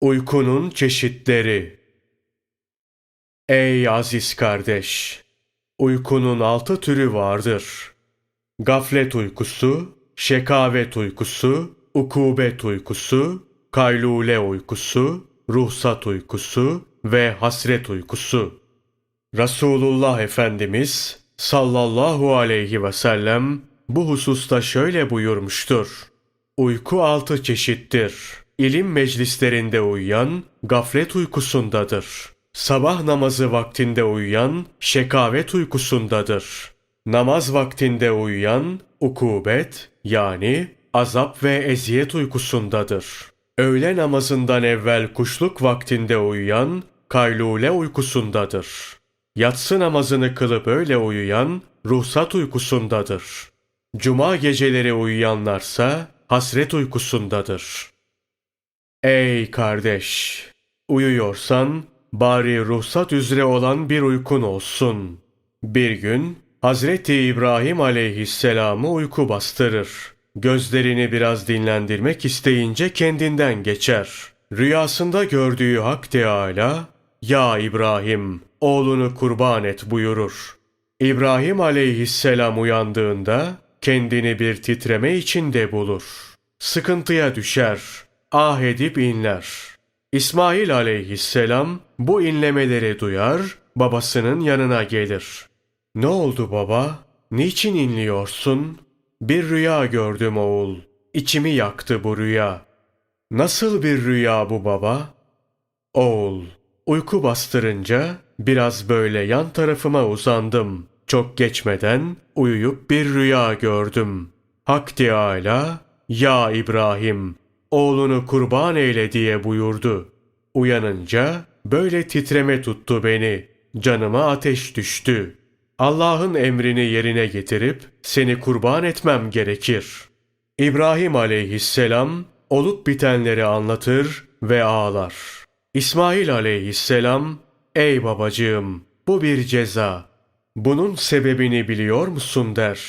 Uykunun çeşitleri Ey aziz kardeş! Uykunun altı türü vardır. Gaflet uykusu, şekavet uykusu, ukubet uykusu, kaylule uykusu, ruhsat uykusu ve hasret uykusu. Resulullah Efendimiz sallallahu aleyhi ve sellem bu hususta şöyle buyurmuştur. Uyku altı çeşittir. İlim meclislerinde uyuyan gaflet uykusundadır. Sabah namazı vaktinde uyuyan şekavet uykusundadır. Namaz vaktinde uyuyan ukubet yani azap ve eziyet uykusundadır. Öğle namazından evvel kuşluk vaktinde uyuyan kaylule uykusundadır. Yatsı namazını kılıp öyle uyuyan ruhsat uykusundadır. Cuma geceleri uyuyanlarsa hasret uykusundadır. Ey kardeş! Uyuyorsan bari ruhsat üzere olan bir uykun olsun. Bir gün Hazreti İbrahim aleyhisselamı uyku bastırır. Gözlerini biraz dinlendirmek isteyince kendinden geçer. Rüyasında gördüğü Hak Teâlâ, ''Ya İbrahim, oğlunu kurban et.'' buyurur. İbrahim aleyhisselam uyandığında kendini bir titreme içinde bulur. Sıkıntıya düşer, ah edip inler. İsmail aleyhisselam bu inlemeleri duyar, babasının yanına gelir. Ne oldu baba? Niçin inliyorsun? Bir rüya gördüm oğul. İçimi yaktı bu rüya. Nasıl bir rüya bu baba? Oğul, uyku bastırınca biraz böyle yan tarafıma uzandım. Çok geçmeden uyuyup bir rüya gördüm. Hak Teâlâ, ya İbrahim, oğlunu kurban eyle diye buyurdu. Uyanınca böyle titreme tuttu beni. Canıma ateş düştü. Allah'ın emrini yerine getirip seni kurban etmem gerekir. İbrahim aleyhisselam olup bitenleri anlatır ve ağlar. İsmail aleyhisselam, ey babacığım bu bir ceza. Bunun sebebini biliyor musun der.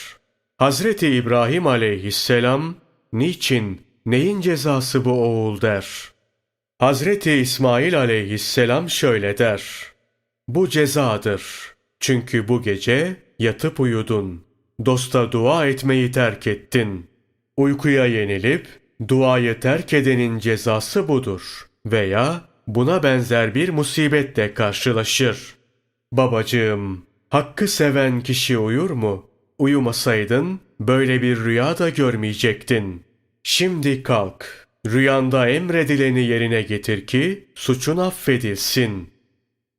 Hazreti İbrahim aleyhisselam, niçin, neyin cezası bu oğul der. Hazreti İsmail aleyhisselam şöyle der. Bu cezadır. Çünkü bu gece yatıp uyudun. Dosta dua etmeyi terk ettin. Uykuya yenilip duayı terk edenin cezası budur. Veya buna benzer bir musibetle karşılaşır. Babacığım, hakkı seven kişi uyur mu? Uyumasaydın böyle bir rüya da görmeyecektin. Şimdi kalk, rüyanda emredileni yerine getir ki suçun affedilsin.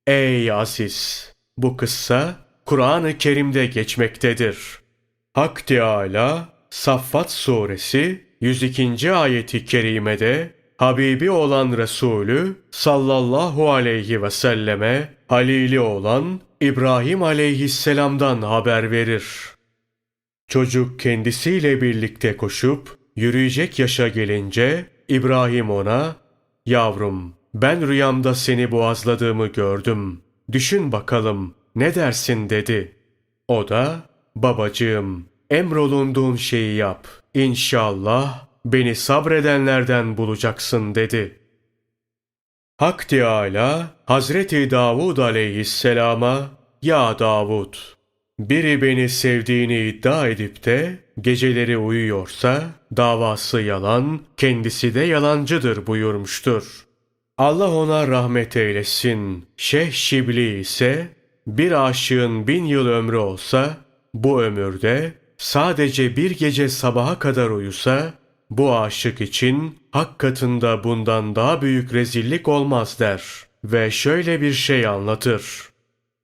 Ey Aziz! Bu kıssa Kur'an-ı Kerim'de geçmektedir. Hak Teâlâ Saffat Suresi 102. ayeti kerimede Habibi olan Resulü sallallahu aleyhi ve selleme halili olan İbrahim aleyhisselamdan haber verir. Çocuk kendisiyle birlikte koşup yürüyecek yaşa gelince İbrahim ona "Yavrum, ben rüyamda seni boğazladığımı gördüm. Düşün bakalım ne dersin?" dedi. O da "Babacığım, emrolunduğun şeyi yap. İnşallah beni sabredenlerden bulacaksın dedi. Hak Teâlâ Hazreti Davud aleyhisselama Ya Davud! Biri beni sevdiğini iddia edip de geceleri uyuyorsa davası yalan, kendisi de yalancıdır buyurmuştur. Allah ona rahmet eylesin. Şeyh Şibli ise bir aşığın bin yıl ömrü olsa bu ömürde sadece bir gece sabaha kadar uyusa bu aşık için hak katında bundan daha büyük rezillik olmaz der ve şöyle bir şey anlatır.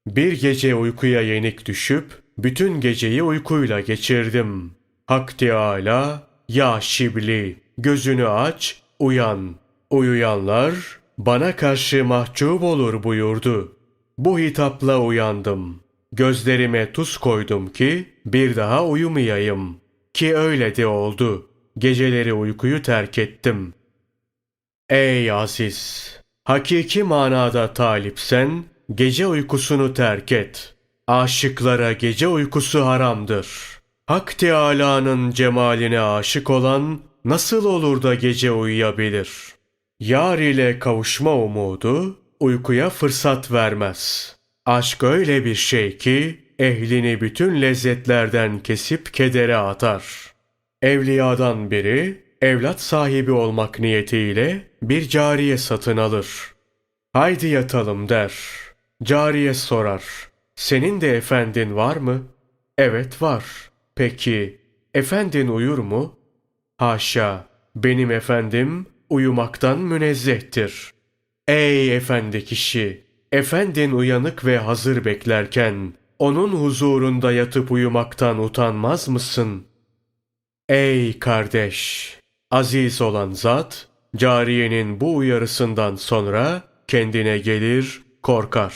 Bir gece uykuya yenik düşüp bütün geceyi uykuyla geçirdim. Hak Teâlâ, ya Şibli, gözünü aç, uyan. Uyuyanlar bana karşı mahcup olur buyurdu. Bu hitapla uyandım. Gözlerime tuz koydum ki bir daha uyumayayım. Ki öyle de oldu. Geceleri uykuyu terk ettim. Ey aziz! Hakiki manada talipsen gece uykusunu terk et. Aşıklara gece uykusu haramdır. Hak Teâlâ'nın cemaline aşık olan nasıl olur da gece uyuyabilir? Yar ile kavuşma umudu uykuya fırsat vermez. Aşk öyle bir şey ki ehlini bütün lezzetlerden kesip kedere atar. Evliyadan biri evlat sahibi olmak niyetiyle bir cariye satın alır. Haydi yatalım der. Cariye sorar. Senin de efendin var mı? Evet var. Peki efendin uyur mu? Haşa, benim efendim uyumaktan münezzehtir. Ey efendi kişi, efendin uyanık ve hazır beklerken, onun huzurunda yatıp uyumaktan utanmaz mısın? Ey kardeş, aziz olan zat, cariyenin bu uyarısından sonra kendine gelir, korkar.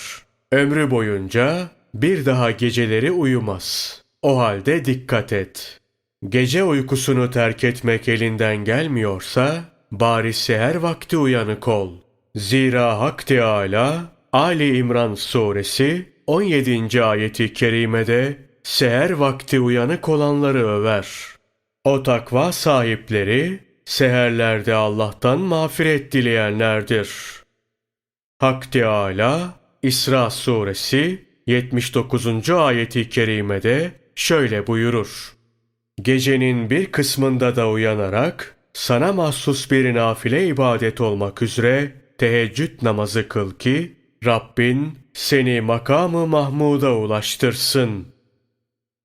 Ömrü boyunca bir daha geceleri uyumaz. O halde dikkat et. Gece uykusunu terk etmek elinden gelmiyorsa, bari seher vakti uyanık ol. Zira Hak Teâlâ, Ali İmran suresi 17. ayeti kerimede seher vakti uyanık olanları över. O takva sahipleri seherlerde Allah'tan mağfiret dileyenlerdir. Hak Teâlâ İsra suresi 79. ayeti kerimede şöyle buyurur. Gecenin bir kısmında da uyanarak sana mahsus bir nafile ibadet olmak üzere teheccüd namazı kıl ki Rabbin seni makamı Mahmud'a ulaştırsın.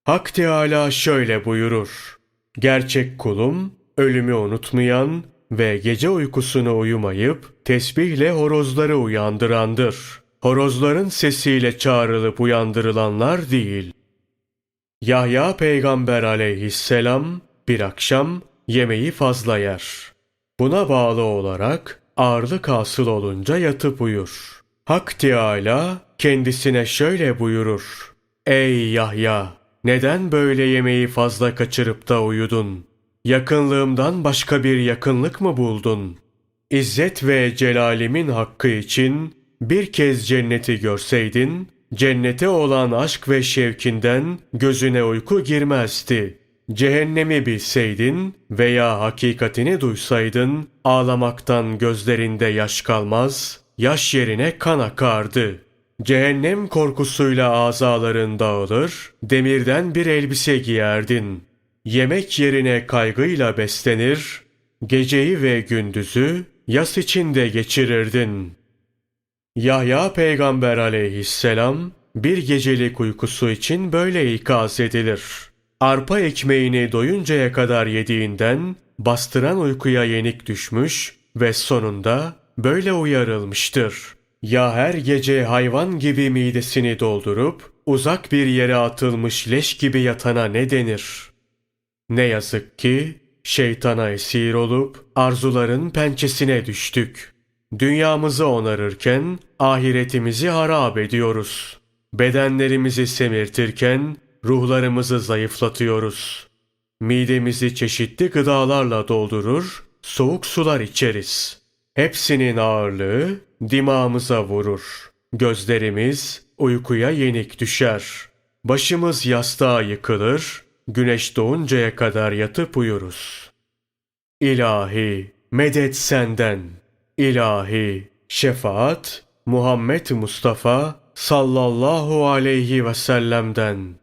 Hak Teâlâ şöyle buyurur. Gerçek kulum, ölümü unutmayan ve gece uykusunu uyumayıp tesbihle horozları uyandırandır. Horozların sesiyle çağrılıp uyandırılanlar değil. Yahya peygamber aleyhisselam bir akşam yemeği fazla yer. Buna bağlı olarak ağırlık hasıl olunca yatıp uyur. Hak Teâlâ kendisine şöyle buyurur. Ey Yahya! Neden böyle yemeği fazla kaçırıp da uyudun? Yakınlığımdan başka bir yakınlık mı buldun? İzzet ve celalimin hakkı için bir kez cenneti görseydin, cennete olan aşk ve şevkinden gözüne uyku girmezdi. Cehennemi bilseydin veya hakikatini duysaydın, ağlamaktan gözlerinde yaş kalmaz, yaş yerine kan akardı. Cehennem korkusuyla azaların dağılır, demirden bir elbise giyerdin. Yemek yerine kaygıyla beslenir, geceyi ve gündüzü yas içinde geçirirdin. Yahya peygamber aleyhisselam bir gecelik uykusu için böyle ikaz edilir. Arpa ekmeğini doyuncaya kadar yediğinden bastıran uykuya yenik düşmüş ve sonunda böyle uyarılmıştır. Ya her gece hayvan gibi midesini doldurup uzak bir yere atılmış leş gibi yatana ne denir? Ne yazık ki şeytana esir olup arzuların pençesine düştük. Dünyamızı onarırken ahiretimizi harap ediyoruz. Bedenlerimizi semirtirken ruhlarımızı zayıflatıyoruz. Midemizi çeşitli gıdalarla doldurur, soğuk sular içeriz. Hepsinin ağırlığı dimağımıza vurur. Gözlerimiz uykuya yenik düşer. Başımız yastığa yıkılır, güneş doğuncaya kadar yatıp uyuruz. İlahi, medet senden. İlahi, şefaat Muhammed Mustafa sallallahu aleyhi ve sellem'den.